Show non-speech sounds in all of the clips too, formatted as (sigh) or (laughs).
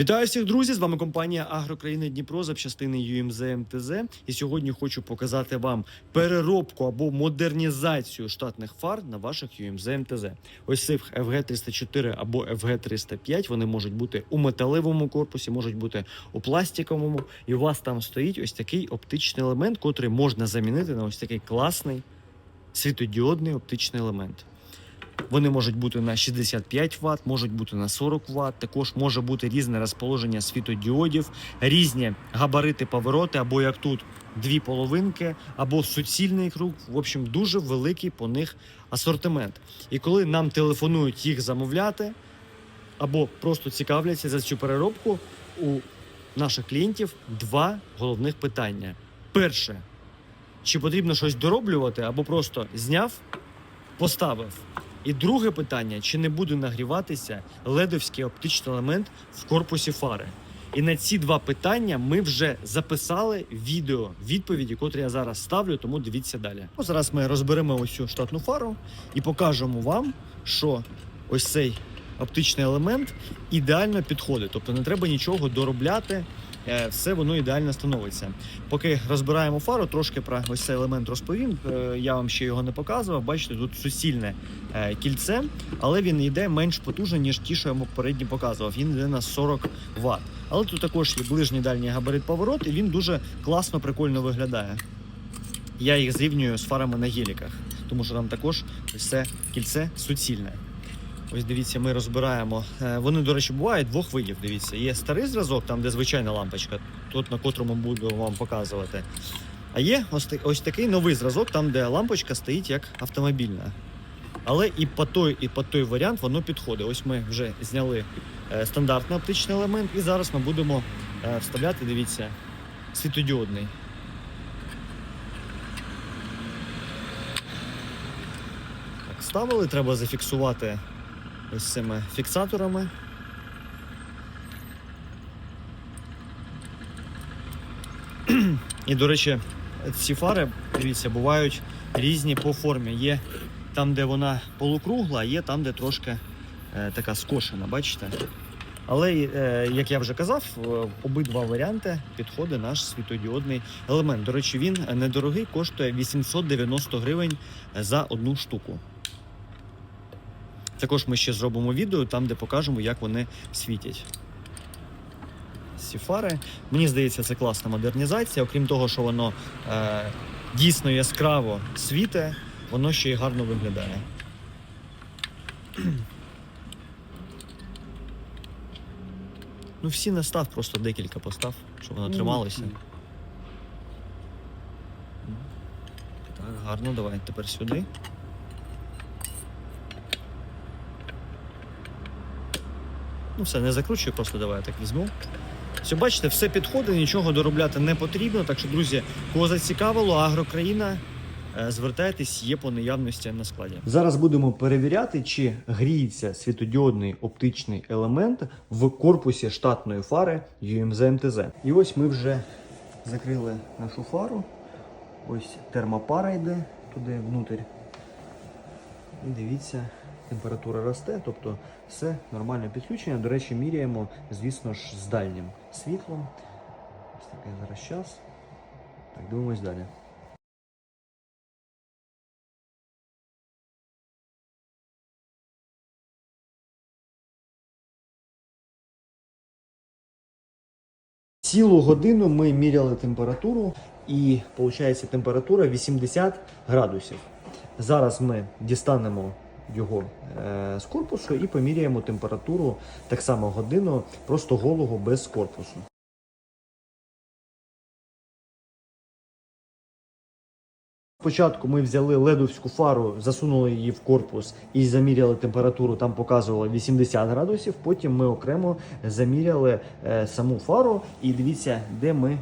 Вітаю всіх, друзі! З вами компанія Агрокраїни Дніпро запчастини UMZ МТЗ. І сьогодні хочу показати вам переробку або модернізацію штатних фар на ваших UMZ МТЗ. Ось цих FG 304 або FG 305 Вони можуть бути у металевому корпусі, можуть бути у пластиковому. І у вас там стоїть ось такий оптичний елемент, котрий можна замінити на ось такий класний світодіодний оптичний елемент. Вони можуть бути на 65 Вт, можуть бути на 40 Вт. Також може бути різне розположення світодіодів, різні габарити повороти, або як тут дві половинки, або суцільний круг. В общем, дуже великий по них асортимент. І коли нам телефонують їх замовляти, або просто цікавляться за цю переробку, у наших клієнтів два головних питання: перше, чи потрібно щось дороблювати, або просто зняв, поставив. І друге питання: чи не буде нагріватися ледовський оптичний елемент в корпусі фари? І на ці два питання ми вже записали відео відповіді, котрі я зараз ставлю, тому дивіться далі. Ну, зараз ми розберемо ось цю штатну фару і покажемо вам, що ось цей оптичний елемент ідеально підходить. Тобто не треба нічого доробляти, все воно ідеально становиться. Поки розбираємо фару, трошки про ось цей елемент розповім. Е, Я вам ще його не показував. Бачите, тут суцільне е, кільце, але він йде менш потужно, ніж ті, що я вам попередньо показував. Він йде на 40 Вт. Але тут також є ближній дальній габарит поворот, і він дуже класно, прикольно виглядає. Я їх зрівнюю з фарами на геліках, тому що там також це кільце суцільне. Ось дивіться, ми розбираємо. Е, Вони, до речі, бувають двох видів. Дивіться, є старий зразок, там де звичайна лампочка, тут на котрому буду вам показувати. А є ось, ось такий новий зразок, там де лампочка стоїть як автомобільна. Але і по той, і по той варіант воно підходить. Ось ми вже зняли е, стандартний оптичний елемент, і зараз ми будемо е, вставляти, дивіться, світодіодний. Ставили, треба зафіксувати ось цими фіксаторами. І, до речі, ці фари, дивіться, бувають різні по формі. Є там, де вона полукругла, є там, де трошки е, така скошена, бачите? Але, е, як я вже казав, обидва варіанти підходить наш світодіодний елемент. До речі, він недорогий, коштує 890 гривень за одну штуку. Також ми ще зробимо відео там, де покажемо, як вони світять. Ці фари. Мені здається, це класна модернізація. Окрім того, що воно е, дійсно яскраво світе, воно ще й гарно виглядає. Ну, всі не став, просто декілька постав, щоб воно трималося. Так, гарно, давай тепер сюди. Ну, все, не закручую, просто давай я так візьму. Все, бачите, все підходить, нічого доробляти не потрібно. Так що, друзі, кого зацікавило, агрокраїна, е, звертайтесь, є по наявності на складі. Зараз будемо перевіряти, чи гріється світодіодний оптичний елемент в корпусі штатної фари UMZ МТЗ. І ось ми вже закрили нашу фару. Ось термопара йде туди внутрь. І дивіться, температура росте, тобто все нормальне підключення. До речі, міряємо, звісно ж, з дальнім світлом. Ось такий зараз час. Так, дивимось далі. Цілу годину ми міряли температуру, і виходить температура 80 градусів. Зараз ми дістанемо його е, з корпусу і поміряємо температуру так само годину, просто голого без корпусу. Спочатку ми взяли ледовську фару, засунули її в корпус і заміряли температуру, там показувало 80 градусів. Потім ми окремо заміряли е, саму фару і дивіться, де ми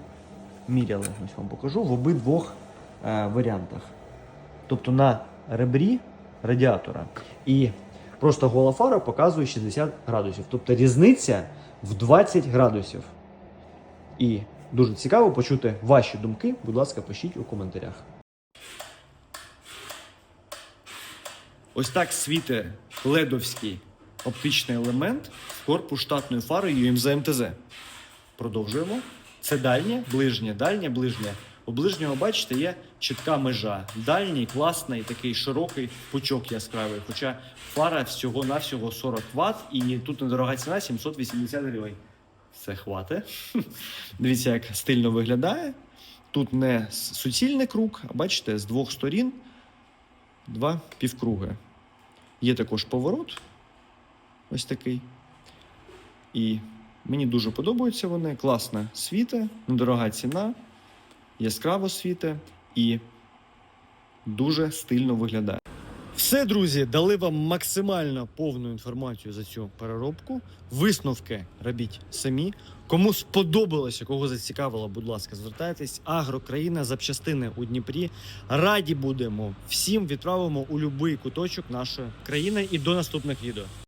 міряли. Ось вам покажу в обидвох е, варіантах. Тобто на ребрі радіатора і просто гола фара показує 60 градусів. Тобто різниця в 20 градусів. І дуже цікаво почути ваші думки. Будь ласка, пишіть у коментарях. Ось так світить ледовський оптичний елемент в корпус штатної фари UMZ МТЗ. Продовжуємо. Це дальнє, ближнє, дальнє, ближнє. У ближнього, бачите, є чітка межа. Дальній, класний, такий широкий пучок яскравий. Хоча фара всього-навсього 40 Вт, і тут недорога ціна 780 гривень. Це хватить. (laughs) Дивіться, як стильно виглядає. Тут не суцільний круг, а бачите, з двох сторін два півкруги. Є також поворот. Ось такий. І мені дуже подобаються вони. Класна світа, недорога ціна, яскраво світе і дуже стильно виглядає. Все, друзі, дали вам максимально повну інформацію за цю переробку. Висновки робіть самі. Кому сподобалося, кого зацікавило, будь ласка, звертайтесь. Агрокраїна, запчастини у Дніпрі. Раді будемо всім відправимо у будь-який куточок нашої країни і до наступних відео.